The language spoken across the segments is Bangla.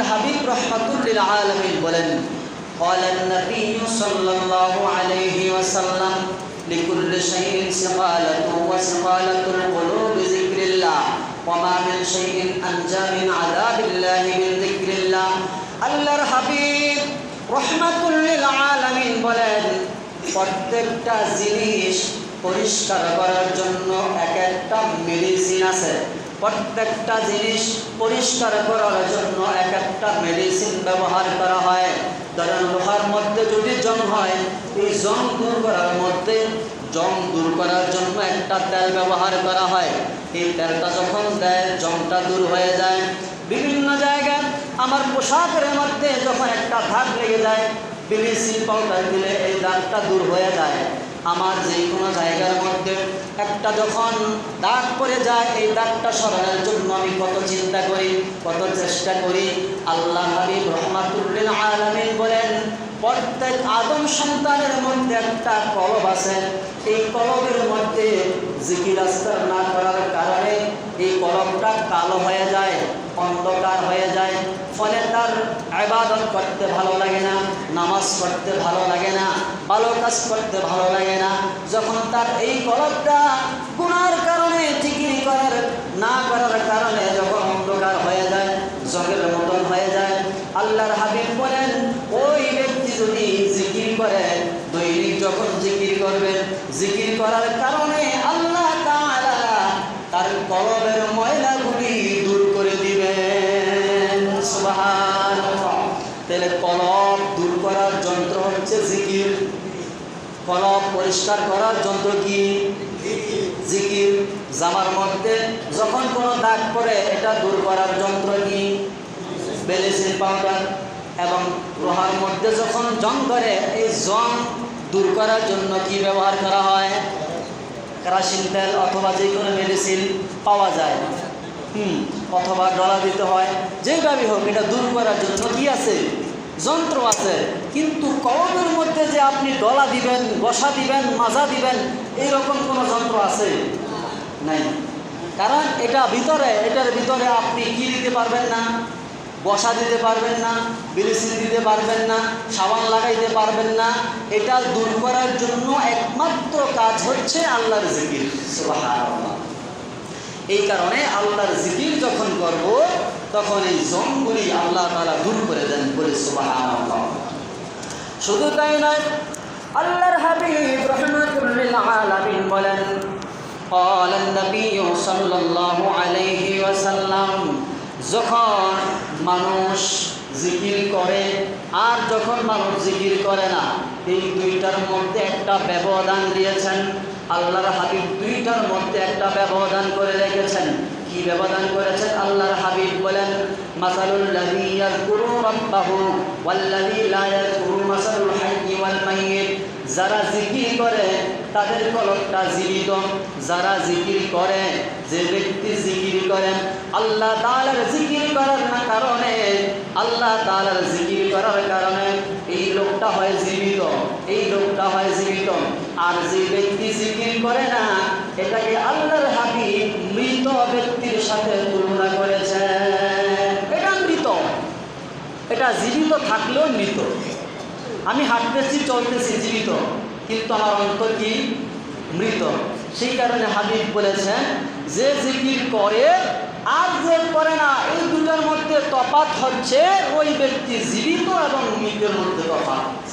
হাবিব রহমাতুল্লিল আলামিন বলেন قال النبي صلى الله عليه وسلم لكل شيء سقالة وسقالة القلوب ذكر الله وما من شيء أنجى من عذاب الله من ذكر الله আল্লাহর হাবিব রহমাতুল্লিল আলামিন বলেন প্রত্যেকটা জিনিস পরিষ্কার করার জন্য এক একটা মেডিসিন আছে প্রত্যেকটা জিনিস পরিষ্কার করার জন্য এক একটা মেডিসিন ব্যবহার করা হয়। ধরেন, লোহার মধ্যে যদি জং হয়, এই জং দূর করার মধ্যে, জং দূর করার জন্য একটা তেল ব্যবহার করা হয়। এই তেলটা যখন দেয়, জংটা দূর হয়ে যায়। বিভিন্ন জায়গায় আমার পোশাকের মধ্যে যখন একটা দাগ লেগে যায় ব্লিচিং পাউডার দিলে এই দাগটা দূর হয়ে যায়। আমার যে কোনো জায়গার মধ্যে একটা যখন দাগ পড়ে যায়, এই দাগটা সরানোর জন্য আমি কত চিন্তা করি, কত চেষ্টা করি। আল্লাহ হাবিব রহমাতুল্লিল আলমিন বলেন, প্রত্যেক আদম সন্তানের মধ্যে একটা কলব আছে। এই কলবের মধ্যে জিকির আস্তার না করার কারণে এই কলবটা কালো হয়ে যায়, অন্ধকার হয়ে যায়। ফলে তার আবাদত করতে ভালো লাগে না, নামাজ পড়তে ভালো লাগে না, ভালো কাজ করতে ভালো লাগে না। যখন তার এই কলবটা গুনার কারণে জিকির করার, না করার কারণে যখন অন্ধকার হয়ে যায়, জগের মতন হয়ে যায়, আল্লাহর হাবিব বলেন, ওই ব্যক্তি যদি জিকির করে, দৈনিক যখন জিকির করবেন জিকির করার কারণে আল্লাহ তার কলবের কলব পরিষ্কার করার যন্ত্র কি? জিকির, জামার মধ্যে যখন কোনো দাগ পড়ে, এটা দূর করার যন্ত্র কি? বেলিসিন পাউডার এবং লোহার মধ্যে যখন জং করে, এই জং দূর করার জন্য কি ব্যবহার করা হয়? কেরাসিন তেল অথবা যে কোনো মেডিসিন পাওয়া যায়। হুম, অথবা ডলা দিতে হয়। যেভাবেই হোক, এটা দূর করার জন্য কি আছে? যন্ত্র আছে, কিন্তু কলমের মধ্যে যে আপনি ডলা দিবেন, বসা দিবেন, মাজা দিবেন, এইরকম কোনো যন্ত্র আছে? নাই। কারণ এটা ভিতরে, এটার ভিতরে আপনি কি দিতে পারবেন না? বসা দিতে পারবেন না ব্লিচিং দিতে পারবেন না, সাবান লাগাইতে পারবেন না। এটা দূর করার জন্য একমাত্র কাজ হচ্ছে আল্লাহর জিকির এই কারণে আল্লাহর জিকির যখন করব তখন এই জমগুলি আল্লাহ তালা দূর করে দেন বলে সুবহানাল্লাহ শুধু তাই নয় আল্লাহর হাবিব রহমাতুল্লিল আলামিন বলেন قال النبي صلى الله عليه وسلم যখন মানুষ জিকির করে আর যখন মানুষ জিকির করে না এই দুইটার মধ্যে একটা ব্যবধান দিয়েছেন আল্লাহর হাবিব দুইটার মধ্যে একটা ব্যবধান করে রেখেছেন কি ব্যবধান করেছেন? আল্লাহর হাবিব বলেন, মাসালুল লাযী ইয়াযকুরু রাব্বাহু ওয়াল্লাযী লা ইয়াযকুরু মাসালুল হাইয়্যি ওয়াল মাইয়িত। যারা জিকির করে, তাদের কলকটা জীবিত। যারা জিকির করে, যে ব্যক্তি জিকির করেন, আল্লাহ তাআলার জিকির করার না কারণে, আল্লাহ তাআলার জিকির করার কারণে এই লোকটা হয় জীবিত, এই লোকটা হয় জীবিত। আর যে ব্যক্তি জিকির করে না, এটাকে আল্লাহর হাবিব মৃত ব্যক্তির সাথে তুলনা করেছেন। এটা মৃত। এটা জীবিত থাকলেও মৃত। আমি হাঁটতেছি, চলতেছি জীবিত, কিন্তু আমার অন্তর কি? মৃত। সেই কারণে হাবিব বলেছেন, যে জিকির করে আর যে করে না, এই দুটার মধ্যে তফাত হচ্ছে ওই ব্যক্তি জীবিত এবং মৃতের মধ্যে তফাৎ।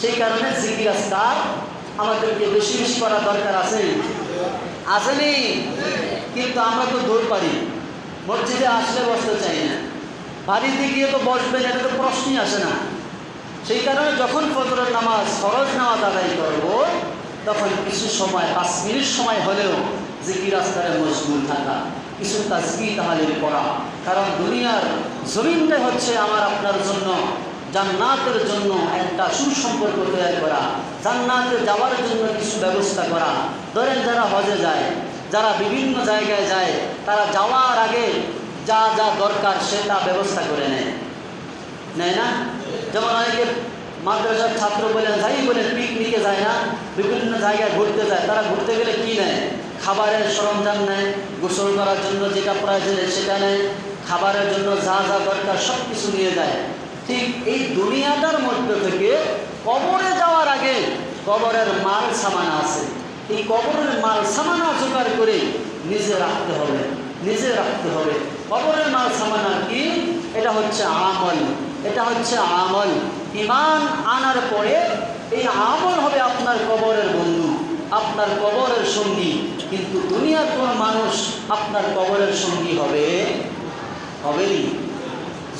সেই কারণে জিকির আস্তার আমাদেরকে বেশি বেশি করা দরকার আছে আসেনি। কিন্তু আমরা তো দৌড় পারি। মসজিদে আসলে বসতে চাই না। বাড়িতে গিয়ে তো বসবেন, এটা তো প্রশ্নই আসে না। সেই কারণে যখন ফজরের নামাজ, ফরজ নামাজ আদায় করব, তখন কিছু সময়, পাঁচ মিনিট সময় হলেও যে কি রাস্তায় মশগুল থাকা। কিছু তাজকি তাহালির পড়া। কারণ দুনিয়ার জমিনটাই হচ্ছে আমার আপনার জন্য জান্নাতের জন্য একটা সুসম্পর্ক তৈরি করা, জান্নাতে যাওয়ার জন্য কিছু ব্যবস্থা করা। ধরেন যারা হজে যায়, যারা বিভিন্ন জায়গায় যায়, তারা যাওয়ার আগে যা যা দরকার সে তা ব্যবস্থা করে নেয়। নেয় না? যেমন অনেকে মাদ্রাসার ছাত্র বলেন, যাই বলেন, পিকনিকে যায় না, বিভিন্ন জায়গায় ঘুরতে যায়, তারা ঘুরতে গেলে কি নেয়? খাবারের সরঞ্জাম নেয়, গোসল করার জন্য যেটা প্রয়োজন সেটা নেয়, খাবারের জন্য যা যা দরকার সব কিছু নিয়ে যায়। ঠিক এই দুনিয়াটার মধ্যে থেকে কবরে যাওয়ার আগে কবরের মাল সামানা আছে। এই কবরের মাল সামানা জোগাড় করে নিজে রাখতে হবে, নিজে রাখতে হবে। কবরের মাল সামানা কি? এটা হচ্ছে আমল, এটা হচ্ছে আমল। ইমান আনার পরে এই আমল হবে আপনার কবরের বন্ধু, আপনার কবরের সঙ্গী। কিন্তু দুনিয়ার কোন মানুষ আপনার কবরের সঙ্গী হবে, হবেই।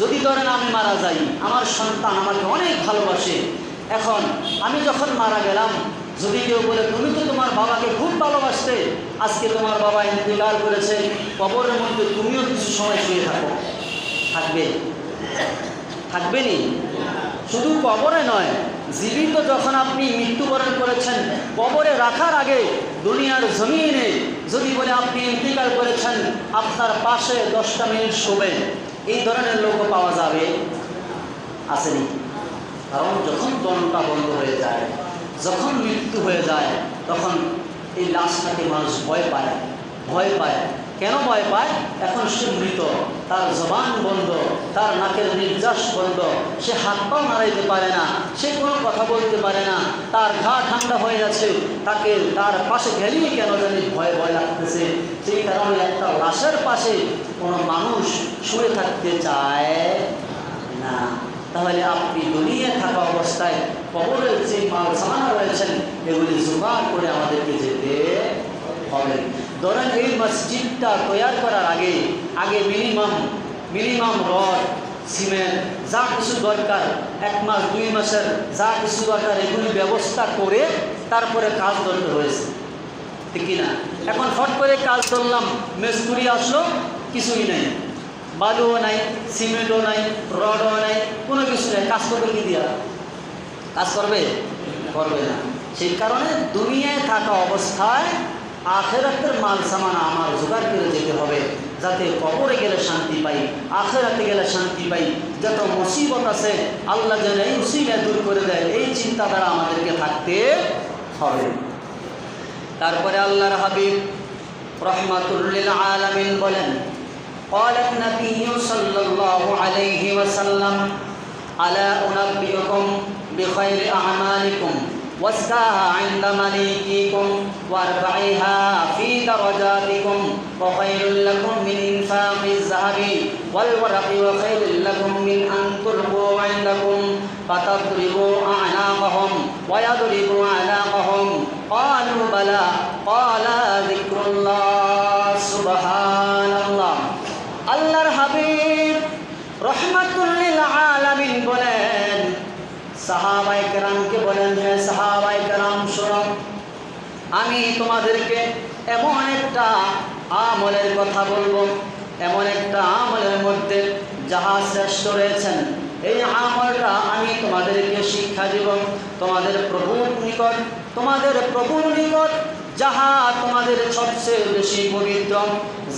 যদি ধরেন আমি মারা যাই, আমার সন্তান আমাকে অনেক ভালোবাসে। এখন আমি যখন মারা গেলাম, যদি কেউ বলে, তুমি তো তোমার বাবাকে খুব ভালোবাসতে, আজকে তোমার বাবা ইন্তেকাল করেছে, কবরের মধ্যে তুমিও কিছু সময় শুয়ে থাকো। থাকবে? থাকবে থাকবেনি? শুধু কবরে নয়, জীবিত যখন আপনি মৃত্যুবরণ করেছেন, কবরে রাখার আগে দুনিয়ার জমিনে যদি বলে, আপনি ইন্তিকাল করেছেন, আপনার পাশে দশটা মিনিট শোবেন। এই ধরনের লোকও পাওয়া যাবে, আসেনি। কারণ যখন দমটা বন্ধ হয়ে যায়, যখন মৃত্যু হয়ে যায়, তখন এই লাশটাকে মানুষ ভয় পায় ভয় পায়। কেন ভয় পায়? এখন সে মৃত। তার জবান বন্ধ, তার নাকের নির্যাস বন্ধ। সে হাত পাও নাড়াইতে পারে না, সে কোনো কথা বলতে পারে না। তার ঘা ঠান্ডা হয়ে যাচ্ছে। তাকে তার পাশে গেলেই কেন জানি ভয় ভয় লাগতেছে। সেই কারণে একটা লাশের পাশে কোনো মানুষ শুয়ে থাকতে চায় না। তাহলে আপনি দুনিয়া থাকা অবস্থায় কবরের যে মাল সামানা রয়েছেন, এগুলি জোগাড় করে আমাদেরকে যেতে হবে। ধরেন এই মসজিদটা তৈরি করার আগে আগে মিনিমাম মিনিমাম রড, সিমেন্ট, যা কিছু দরকার, এক মাস, দুই মাসের যা কিছু দরকার, এগুলি ব্যবস্থা করে তারপরে কাজ ধরতে হয়েছে। ঠিক না এখন ফট করে কাজ ধরলাম মেস্তুরি আসলো, কিছুই নাই। বালুও নাই, সিমেন্টও নাই, রডও নাই, কোনো কিছু নাই। কাজ করবে কি দিয়া? কাজ করবে? করবে না। সেই কারণে দুনিয়ায় থাকা অবস্থায় আখেরাতের মাল সামান আমার জোগাড় করে যেতে হবে যাতে কবরে গেলে শান্তি পাই আখেরাতে গেলে শান্তি পাই যত মুসিবত আছে আল্লাহ যেন এই মুসিবে দূর করে দেয় এই চিন্তাধারা আমাদেরকে থাকতে হবে তারপরে আল্লাহর হাবিব রহমাতুল্লিল আলামিন বলেন قال النبي صلى الله عليه وسلم ألا أنبئكم بخير أعمالكم وازكاها عند مليككم وارفعها في درجاتكم وخير لكم من إنفاق الذهب والورق وخير لكم من أن تلقوا عندكم فتضربوا أعناقهم ويضربوا أعناقهم. قالوا بلى قال ذكر الله سبحان সাহাবাই কেরামকে বলেন, হে সাহাবাই কেরাম শোনো, আমি তোমাদেরকে এমন একটা আমলের কথা বলব, এমন একটা আমলের মধ্যে যাহা শ্রেষ্ঠ রয়েছেন। এই আমলটা আমি তোমাদেরকে শিক্ষা দিব, তোমাদের প্রভুর নিকট, তোমাদের প্রভুর নিকট, যাহা তোমাদের সবচেয়ে বেশি পবিত্র,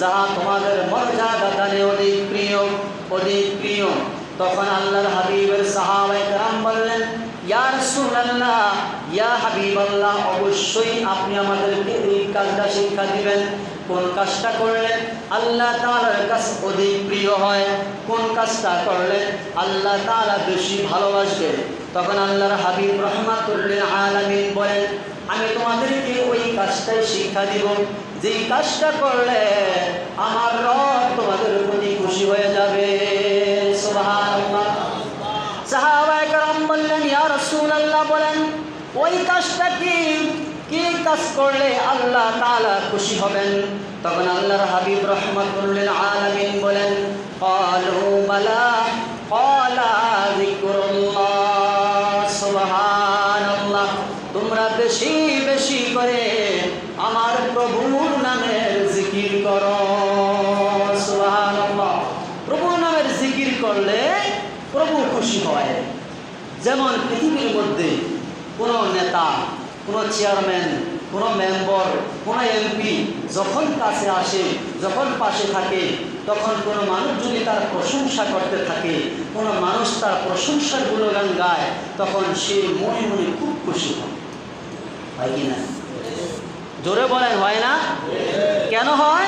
যাহা তোমাদের মর্যাদা দানে অধিক প্রিয় অধিক প্রিয়। তখন আল্লাহর হাবিবের সাহাবাই কারাম বললেন, ইয়া রাসূলুল্লাহ, ইয়া হাবিবাল্লাহ, অবশ্যই আপনি আমাদেরকে এই কাজটা শিক্ষা দিবেন। কোন কাজটা করলে আল্লাহ তাআলার কাছে অধিক প্রিয় হয়? কোন কাজটা করলে আল্লাহ তাআলা বেশি ভালোবাসবে? তখন আল্লাহর হাবিব রহমাতুল্লিল আলামিন বলেন, আমি তোমাদেরকে ওই কাজটাই শিক্ষা দিব। যেই কাজটা করলে আমার রব তোমাদের প্রতি খুশি হয়ে যাবে সুবহানাল্লাহ সাহাবায়ে কেরাম বললেন ইয়া রাসূলুল্লাহ বলেন, ওই কাজটা কি? কি কাজ করলে আল্লাহ তাআলা খুশি হবেন? তখন আল্লাহর হাবিব রহমাতুল্লিল আলামিন বলেন তোমরা বেশি বেশি করে আমার প্রভুর নামের জিকির করো প্রভুর নামের জিকির করলে প্রভু খুশি হয়। যেমন পৃথিবীর মধ্যে কোনো নেতা, কোনো চেয়ারম্যান, কোনো মেম্বার, কোনো এমপি যখন কাছে আসে, যখন পাশে থাকে, তখন কোনো মানুষ যদি তার প্রশংসা করতে থাকে, কোনো মানুষ তার প্রশংসার গুণগান গায়, তখন সে মনে মনে খুব খুশি হয়। হয় কি না? জোরে বলেন, হয় না? কেন হয়?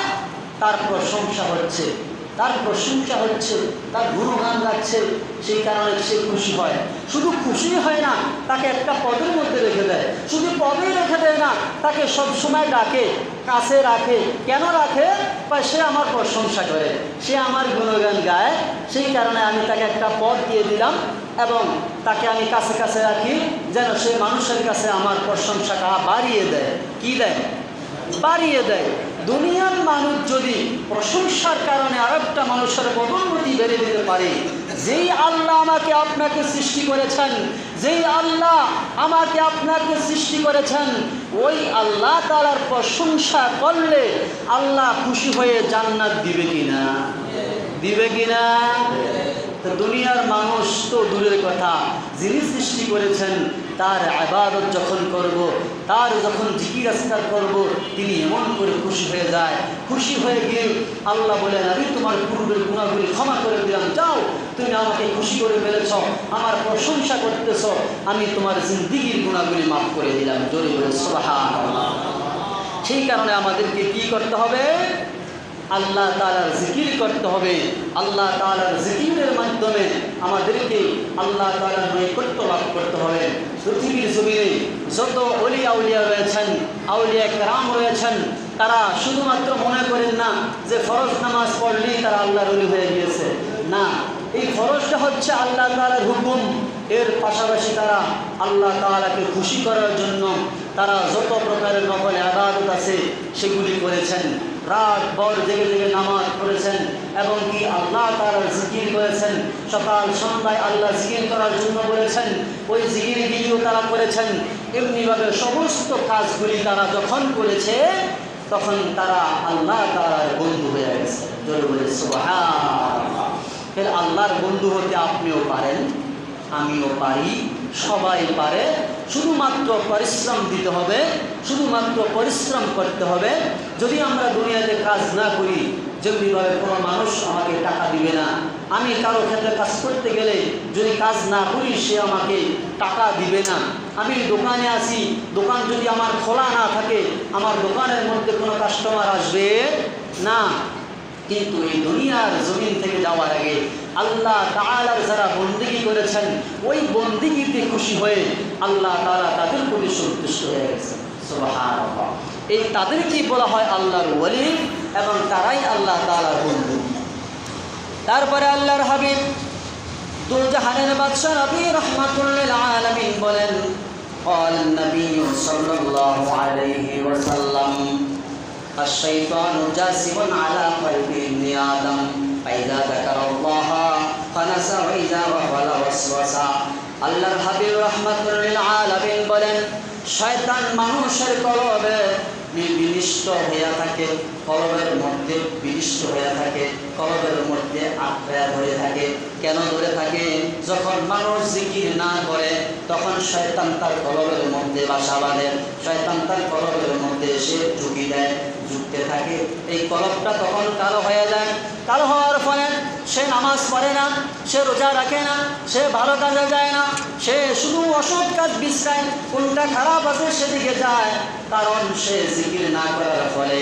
তার প্রশংসা হচ্ছে। তার প্রশংসা হচ্ছে, তার গুণগান গাচ্ছে, সেই কারণে সে খুশি হয়। শুধু খুশি হয় না, তাকে একটা পদের মধ্যে রেখে দেয়। শুধু পদে রেখে দেয় না, তাকে সব সময় ডাকে, কাছে রাখে। কেন রাখে? সে আমার প্রশংসা করে, সে আমার গুণগান গায়, সেই কারণে আমি তাকে একটা পদ দিয়ে দিলাম এবং তাকে আমি কাছে কাছে রাখি, যেন সে মানুষের কাছে আমার প্রশংসাটা বাড়িয়ে দেয়। কি দেয়? বাড়িয়ে দেয়। দুনিয়ার মানুষ যদি প্রশংসার কারণে আরেকটা মানুষের পদোন্নতি বেড়ে দিতে পারে, যেই আল্লাহ আমাকে আপনাকে সৃষ্টি করেছেন, যেই আল্লাহ আমাকে আপনাকে সৃষ্টি করেছেন, ওই আল্লাহ তালার প্রশংসা করলে আল্লাহ খুশি হয়ে জান্নাত দিবে কিনা? দিবে কিনা? দুনিয়ার মানুষ তো দূরের কথা। যিনি সৃষ্টি করেছেন তার আবাদত যখন করব, তার যখন জিকির আসকার করব, তিনি এমন করে খুশি হয়ে যায়। খুশি হয়ে গিয়ে আল্লাহ বলেন, আমি তোমার পূর্বের গুণাগুলি ক্ষমা করে দিলাম। যাও, তুমি আমাকে খুশি করে ফেলেছ, আমার প্রশংসা করতেছ। আমি তোমার জিন্দিগির গুণাগুলি মাফ করে দিলাম। জোরে। সেই কারণে আমাদেরকে কি করতে হবে? আল্লাহ তালার জিকির করতে হবে। আল্লাহ তালার জিকিরের মাধ্যমে আমাদেরকে আল্লাহ তালার নৈকট্য লাভ করতে হবে। পৃথিবীর জমিনে যত অলিয়া উলিয়া রয়েছেন, আউলিয়া কেরাম রয়েছেন, তারা শুধুমাত্র মনে করেন না যে ফরজ নামাজ পড়লেই তারা আল্লাহর অলি হয়ে গিয়েছে। না, এই ফরজটা হচ্ছে আল্লাহ তালার হুকুম। এর পাশাপাশি তারা আল্লাহ তালাকে খুশি করার জন্য তারা যত প্রকারের নকল আদালত আছে সেগুলি করেছেন। রাত ভর জেগে জেগে নামাজ পড়েছেন এবং কি আল্লাহ তালার জিকির করেছেন? সকাল সন্ধ্যায় আল্লাহ জিকির করার জন্য বলেছেন, ওই জিকিরগুলিও তারা করেছেন। এমনিভাবে সমস্ত কাজগুলি তারা যখন করেছে, তখন তারা আল্লাহ তালার বন্ধু হয়ে গেছে। জোরে বলে, সুবহানাল্লাহ। ফের আল্লাহর বন্ধু হতে আপনিও পারেন, আমিও পারি, সবাই পারে। শুধুমাত্র পরিশ্রম দিতে হবে, শুধুমাত্র পরিশ্রম করতে হবে। যদি আমরা দুনিয়াতে কাজ না করি যেমনিভাবে কোনো মানুষ আমাকে টাকা দিবে না। আমি কারও ক্ষেত্রে কাজ করতে গেলে যদি কাজ না করি, সে আমাকে টাকা দিবে না। আমি দোকানে আসি দোকান যদি আমার খোলা না থাকে, আমার দোকানের মধ্যে কোনো কাস্টমার আসবে না। কিন্তু এই দুনিয়ার জমিন থেকে যাওয়ার আগে আল্লাহ তাআলার যারা বন্দিগি করেছেন ওই বন্দিগিতে খুশি হয়ে আল্লাহ তাআলা তাদের প্রতি সন্তুষ্ট হয়ে গেছেন সুবহানাল্লাহ এই তাদেরকেই বলা হয় আল্লাহর ওয়ালি এবং তারাই আল্লাহ তাআলার বন্ধু তারপরে আল্লাহর হাবিব দুজাহানের বাদশাহ নবী রহমাতুল্লিল আলামিন বলেন قال النبي صلى الله عليه وسلم الشيطان جاسم على قلب ابن آدم فإذا ذكر الله فنسى وإذا غفل وسوس আল্লাহর হাবিব রহমাতুল্লিল আলামিন বলেন শয়তান মানুষের কলবে বিনিষ্ট হইয়া থাকে কলবের মধ্যে বিনিষ্ট হইয়া থাকে কলবের মধ্যে আঁকড়া ধরে থাকে কেন ধরে থাকে যখন মানুষ জিকির না করে তখন শয়তান তার কলবের মধ্যে বাসা বাঁধে শয়তান তার কলবের মধ্যে এসে ঢুকি দেয় ঢুকতে থাকে। এই কলবটা তখন কালো হয়ে যায়। কালো হওয়ার ফলে সে নামাজ পড়ে না, সে রোজা রাখে না, সে ভালো কাজে যায় না, সে শুধু অসৎ কাজ বিশ্রায়, কোনটা খারাপ আছে সেদিকে যায়। কারণ সে জিকির না করার ফলে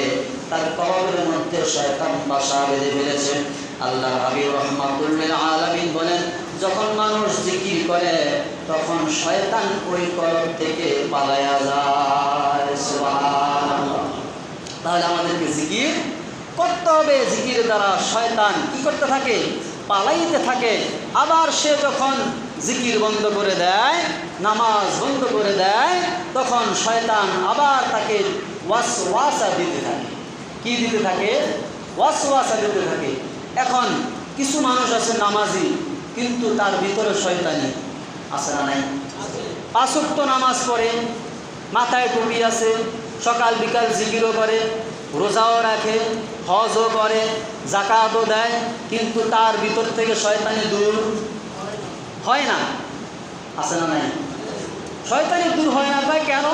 তার কলবের মধ্যে শয়তান বাসা বেঁধে ফেলেছে। আল্লাহ হাবিব রহমাতুল্লিল আলামিন বলেন, যখন মানুষ জিকির করে, তখন শয়তান ওই কলব থেকে পালায়া যায়। তাহলে আমাদেরকে জিকির করতে হবে। জিকির দ্বারা শয়তান কি করতে থাকে? পালাইতে থাকে। আবার সে যখন জিকির বন্ধ করে দেয়, নামাজ বন্ধ করে দেয়, তখন শয়তান আবার তাকে ওয়াস ওয়াসা দিতে থাকে। কি দিতে থাকে? ওয়াস ওয়াসা দিতে থাকে। এখন কিছু মানুষ আছে নামাজি, কিন্তু তার ভিতরে শয়তানি আছে না নাই? পাঁচক্ত নামাজ পড়ে, মাথায় টুপি আছে সকাল, বিকাল জিকিরও করে, রোজাও রাখে, হজও করে জাকাতও দেয়, কিন্তু তার ভিতর থেকে শয়তানি দূর হয় না। আছে না নাই? শয়তানি দূর হয় না। তাই কেন?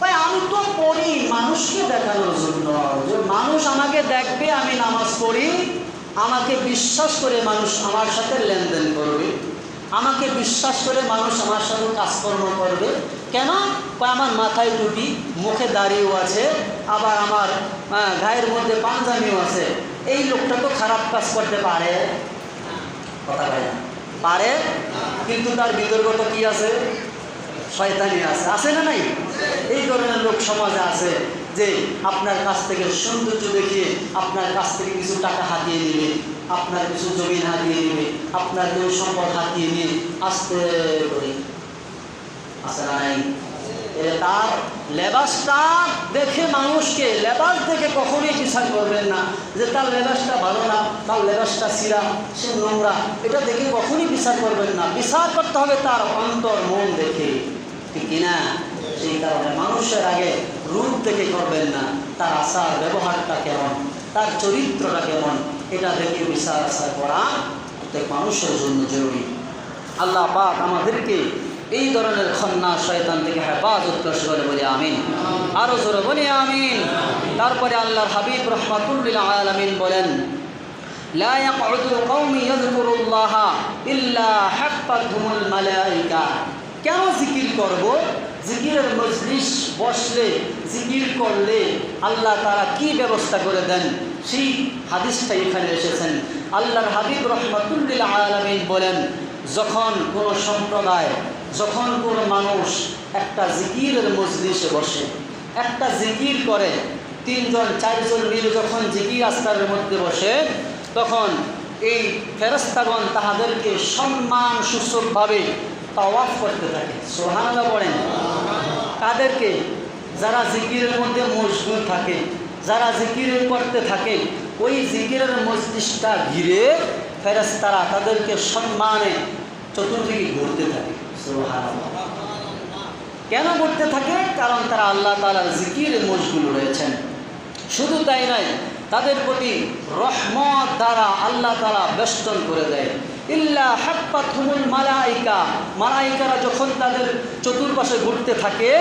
ভাই, আমি তো পড়ি, মানুষকে দেখানোর জন্য। যে মানুষ আমাকে দেখবে, আমি নামাজ পড়ি, আমাকে বিশ্বাস করে মানুষ আমার সাথে লেনদেন করবে, আমাকে বিশ্বাস করে মানুষ আমার সাথে কাজকর্ম করবে কেন? আমার মাথায় টুপি, মুখে দাড়িও আছে, আবার আমার গায়ের মধ্যে পাঞ্জামিও আছে। এই লোকটা তো খারাপ কাজ করতে পারে। কথা পারে, কিন্তু তার বিতর্কটা কি আছে? শয়তানি আছে। আছে না নাই? এই ধরনের লোক সমাজে আছে যে আপনার কাছ থেকে সৌন্দর্য দেখিয়ে আপনার কাছ থেকে কিছু টাকা হাতিয়ে নেবে, আপনার কিছু জমিন হাতিয়ে নেবে, আপনার কেউ সম্পদ হাতিয়ে নিয়ে আস্তে আছে না নাই তার লেবাসটা দেখে মানুষকে, লেবাস দেখে কখনোই বিচার করবেন না যে তার লেবাসটা ভালো না, তার লেবাসটা সিরা সে নোংরা। এটা দেখে কখনোই বিচার করবেন না। বিচার করতে হবে তার অন্তর, মন দেখে। ঠিক কিনা সেই কারণে মানুষের আগে রূপ দেখে করবেন না। তার আচার, ব্যবহারটা কেমন? তার চরিত্রটা কেমন? এটা দেখে বিচার আচার করা প্রত্যেক মানুষের জন্য জরুরি। আল্লাহ পাক আমাদেরকে এই ধরনের খন্না শয়তান থেকে হেফাজত করছে বলে বলি আমিন আরো জোরে বলি আমিন তারপরে আল্লাহর হাবিব রহমাতুল্লিল আলামিন বলেন لا يقعد القوم يذكر الله إلا حفتهم الملائكة কেন জিকির করব জিকিরের মজলিস বসলে জিকির করলে আল্লাহ তারা কি ব্যবস্থা করে দেন সেই হাদিসটা এখানে এসেছেন আল্লাহর হাবিব রহমতুল্লিল আলমিন বলেন যখন কোনো সম্প্রদায় যখন কোনো মানুষ একটা জিকিরের মজলিসে বসে, একটা জিকির করে, তিনজন, চারজন মিলে যখন জিকির আস্তারের মধ্যে বসে, তখন এই ফেরস্তাগণ তাহাদেরকে সম্মান সূচকভাবে তাওয়াফ করতে থাকে। সোহানাদা পড়েন। তাদেরকে যারা জিকিরের মধ্যে মশগুল থাকে, যারা জিকির করতে থাকে, ওই জিকিরের মজলিসটা ঘিরে ফেরেস্তারা তাদেরকে সম্মানে চতুর্দিকে ঘুরতে থাকে কেন করতে থাকে? কারণ তারা আল্লাহ তালার জিকির মশগুল রয়েছেন। শুধু তাই নয়, তাদের প্রতি রহমত দ্বারা আল্লাহ তালা বেষ্টন করে দেয়। ইল্লা হাপ্পা থুমুল মালাইকা। মালাইকারা যখন তাদের চতুর্পাশে ঘুরতে থাকে,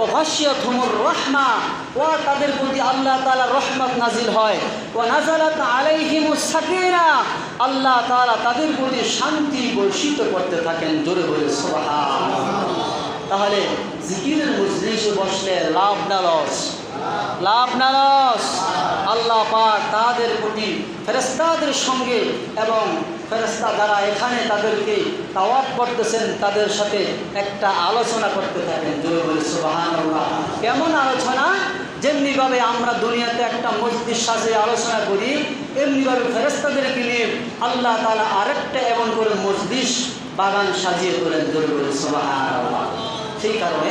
ও ভাষ্য থুমুর রহমা, ও তাদের প্রতি আল্লাহ তালা রহমত নাজিল হয়। ও নাজালাত আলাইহিমুস সাকিনা আল্লাহ তালা তাদের প্রতি শান্তি বর্ষিত করতে থাকেন। জোরে বলে সোহা তাহলে জিকিরের মজলিসে বসলে লাভ না লস। লাভ না লস। আল্লাহ পাক তাদের প্রতি ফেরেস্তাদের সঙ্গে এবং ফেরেস্তা যারা এখানে তাদেরকে তাওয়াব করতেছেন, তাদের সাথে একটা আলোচনা করতে থাকেন। কেমন আলোচনা? যেমনিভাবে আমরা দুনিয়াতে একটা মসজিদ সাজে আলোচনা করি, এমনিভাবে ফেরেস্তাদেরকে নিয়ে আল্লাহ তালা আরেকটা এমন করে মসজিদ, বাগান সাজিয়ে তোলেন। জোরে বলে সুবাহান সেই কারণে